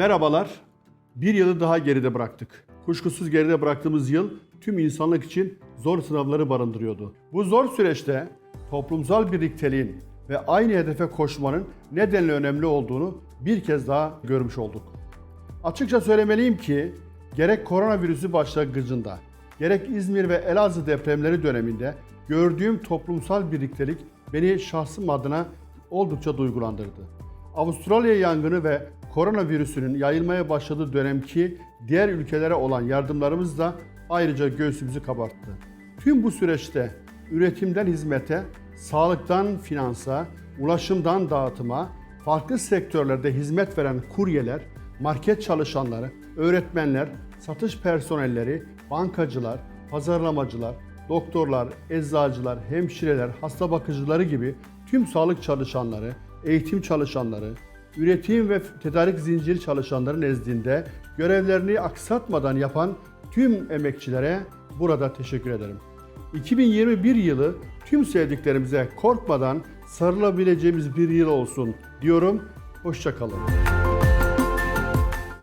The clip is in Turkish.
Merhabalar. Bir yılı daha geride bıraktık. Kuşkusuz geride bıraktığımız yıl tüm insanlık için zor sınavları barındırıyordu. Bu zor süreçte toplumsal birlikteliğin ve aynı hedefe koşmanın nedenle önemli olduğunu bir kez daha görmüş olduk. Açıkça söylemeliyim ki gerek koronavirüsü başlangıcında, gerek İzmir ve Elazığ depremleri döneminde gördüğüm toplumsal birliktelik beni şahsım adına oldukça duygulandırdı. Avustralya yangını ve koronavirüsünün yayılmaya başladığı dönemki diğer ülkelere olan yardımlarımız da ayrıca göğsümüzü kabarttı. Tüm bu süreçte üretimden hizmete, sağlıktan finansa, ulaşımdan dağıtıma, farklı sektörlerde hizmet veren kuryeler, market çalışanları, öğretmenler, satış personelleri, bankacılar, pazarlamacılar, doktorlar, eczacılar, hemşireler, hasta bakıcıları gibi tüm sağlık çalışanları, eğitim çalışanları, üretim ve tedarik zinciri çalışanları nezdinde görevlerini aksatmadan yapan tüm emekçilere burada teşekkür ederim. 2021 yılı tüm sevdiklerimize korkmadan sarılabileceğimiz bir yıl olsun diyorum. Hoşçakalın.